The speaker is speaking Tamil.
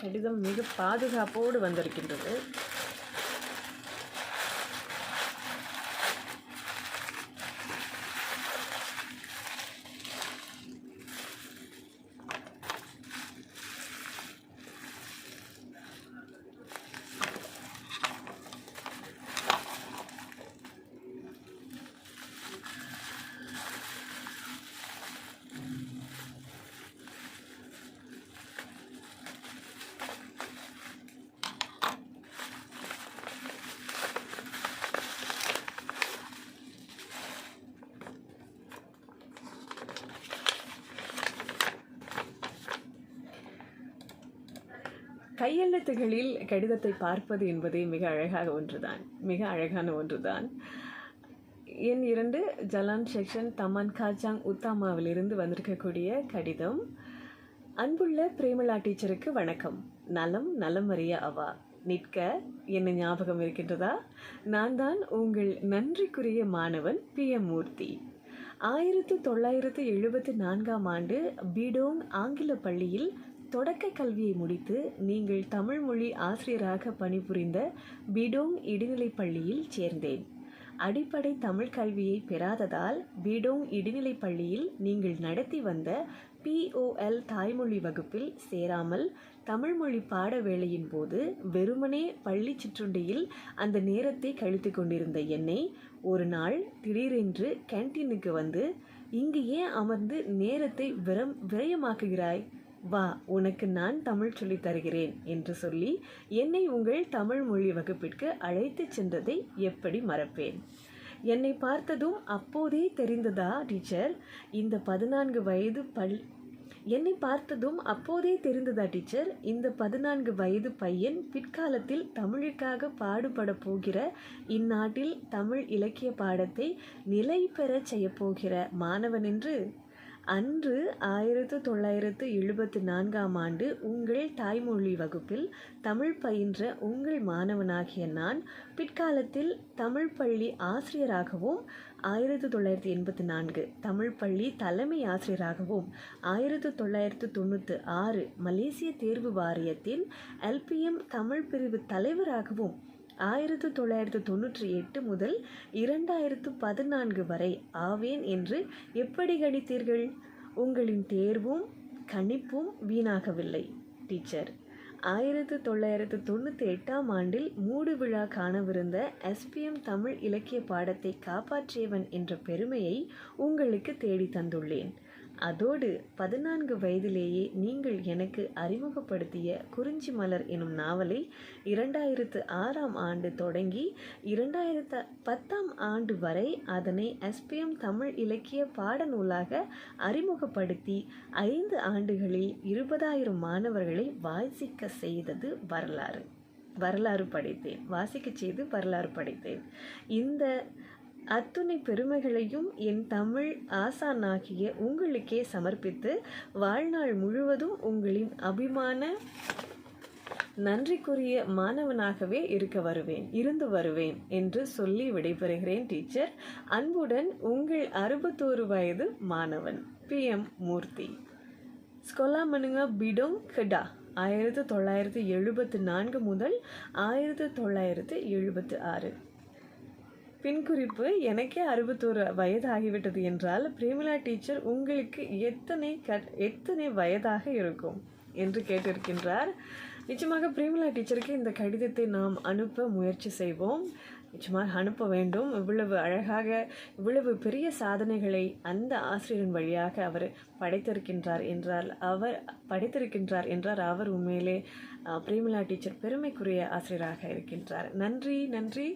கடிதம் மிக பாதுகாப்போடு வந்திருக்கின்றது. கையெழுத்துகளில் கடிதத்தை பார்ப்பது என்பதே மிக அழகாக ஒன்றுதான். மிக அழகான ஒன்றுதான். என் இரண்டு ஜலான் செக்ஷன் தமன் காஜாங் உத்தாமாவிலிருந்து வந்திருக்கக்கூடிய கடிதம். அன்புள்ள பிரேமலா டீச்சருக்கு வணக்கம். நலம் நலம் அவா. நிற்க என்ன ஞாபகம் இருக்கின்றதா? நான் தான் உங்கள் நன்றிக்குரிய மாணவன் பி. எம். மூர்த்தி. ஆயிரத்து தொள்ளாயிரத்து எழுபத்தி நான்காம் ஆண்டு பீடோங் ஆங்கில பள்ளியில் தொடக்க கல்வியை முடித்து நீங்கள் தமிழ் மொழி ஆசிரியராக பணிபுரிந்த பீடோங் இடைநிலைப் பள்ளியில் சேர்ந்தேன். அடிப்படை தமிழ் கல்வியை பெறாததால் பீடோங் இடைநிலைப் பள்ளியில் நீங்கள் நடத்தி வந்த பிஓஎல் தாய்மொழி வகுப்பில் சேராமல் தமிழ் மொழி பாட வேளையின் போது வெறுமனே பள்ளி சிற்றுண்டியில் அந்த நேரத்தை கழித்து கொண்டிருந்த என்னை ஒரு நாள் திடீரென்று கேன்டீனுக்கு வந்து இங்கு ஏன் அமர்ந்து நேரத்தை விரம் விரயமாக்குகிறாய்? வா உனக்கு நான் தமிழ் சொல்லித் தருகிறேன் என்று சொல்லி என்னை உங்கள் தமிழ் மொழி வகுப்பிற்கு அழைத்துச் சென்றதை எப்படி மறப்பேன்? என்னை பார்த்ததும் அப்போதே தெரிந்ததா டீச்சர்? இந்த பதினான்கு வயது பல் என்னை பார்த்ததும் அப்போதே தெரிந்ததா டீச்சர்? இந்த பதினான்கு வயது பையன் பிற்காலத்தில் தமிழுக்காக பாடுபட போகிற இந்நாட்டில் தமிழ் இலக்கிய பாடத்தை நிலை பெறச் செய்யப்போகிற மாணவன் என்று? அன்று ஆயிரத்து தொள்ளாயிரத்து எழுபத்து நான்காம் ஆண்டு உங்கள் தாய்மொழி வகுப்பில் தமிழ் பயின்ற உங்கள் மாணவனாகிய நான் பிற்காலத்தில் தமிழ் பள்ளி ஆசிரியராகவும் ஆயிரத்து தொள்ளாயிரத்தி எண்பத்தி நான்கு தமிழ் பள்ளி தலைமை ஆசிரியராகவும் ஆயிரத்து தொள்ளாயிரத்து தொண்ணூற்றி ஆறு மலேசிய தேர்வு வாரியத்தின் எல்பிஎம் தமிழ் பிரிவு தலைவராகவும் ஆயிரத்து தொள்ளாயிரத்து தொண்ணூற்றி எட்டு முதல் இரண்டாயிரத்து பதினான்கு வரை ஆவேன் என்று எப்படி கணித்தீர்கள்? உங்களின் தேர்வும் கணிப்பும் வீணாகவில்லை டீச்சர். ஆயிரத்து தொள்ளாயிரத்து தொண்ணூற்றி எட்டாம் ஆண்டில் மூடு விழா காணவிருந்த எஸ்பிஎம் தமிழ் இலக்கிய பாடத்தை காப்பாற்றியவன் என்ற பெருமையை உங்களுக்கு தேடி தந்துள்ளேன். அதோடு பதினான்கு வயதிலேயே நீங்கள் எனக்கு அறிமுகப்படுத்திய குறிஞ்சி மலர் எனும் நாவலை இரண்டாயிரத்து ஆறாம் ஆண்டு தொடங்கி இரண்டாயிரத்து பத்தாம் ஆண்டு வரை அதனை எஸ்பிஎம் தமிழ் இலக்கிய பாடநூலாக அறிமுகப்படுத்தி ஐந்து ஆண்டுகளில் இருபதாயிரம் மாணவர்களை வாசிக்க செய்தது வரலாறு. வரலாறு படைத்தேன். வாசிக்கச் செய்து வரலாறு படைத்தேன். இந்த அத்துணை பெருமைகளையும் என் தமிழ் ஆசானாகிய உங்களுக்கே சமர்ப்பித்து வாழ்நாள் முழுவதும் உங்களின் அபிமான நன்றிக்குரிய மாணவனாகவே இருக்க வருவேன் இருந்து வருவேன் என்று சொல்லி விடைபெறுகிறேன் டீச்சர் அன்புடன் உங்கள் அறுபத்தோரு வயது மாணவன் பி. எம். மூர்த்தி. ஸ்கொலாமனுங்க பிடோங் கெடா ஆயிரத்து தொள்ளாயிரத்து எழுபத்து நான்கு முதல் ஆயிரத்து தொள்ளாயிரத்து எழுபத்து ஆறு. பின் குறிப்பு எனக்கே அறுபத்தோரு வயது ஆகிவிட்டது என்றால் பிரேமிலா டீச்சர் உங்களுக்கு எத்தனை க எத்தனை வயதாக இருக்கும்? என்று கேட்டிருக்கின்றார். நிச்சயமாக பிரேமிலா டீச்சருக்கு இந்த கடிதத்தை நாம் அனுப்ப முயற்சி செய்வோம். நிச்சயமாக அனுப்ப வேண்டும். இவ்வளவு அழகாக இவ்வளவு பெரிய சாதனைகளை அந்த ஆசிரியரின் வழியாக அவர் படைத்திருக்கின்றார் என்றால் அவர் படைத்திருக்கின்றார் என்றார் அவர் உண்மையிலே பிரேமிளா டீச்சர் பெருமைக்குரிய ஆசிரியராக இருக்கின்றார். நன்றி நன்றி.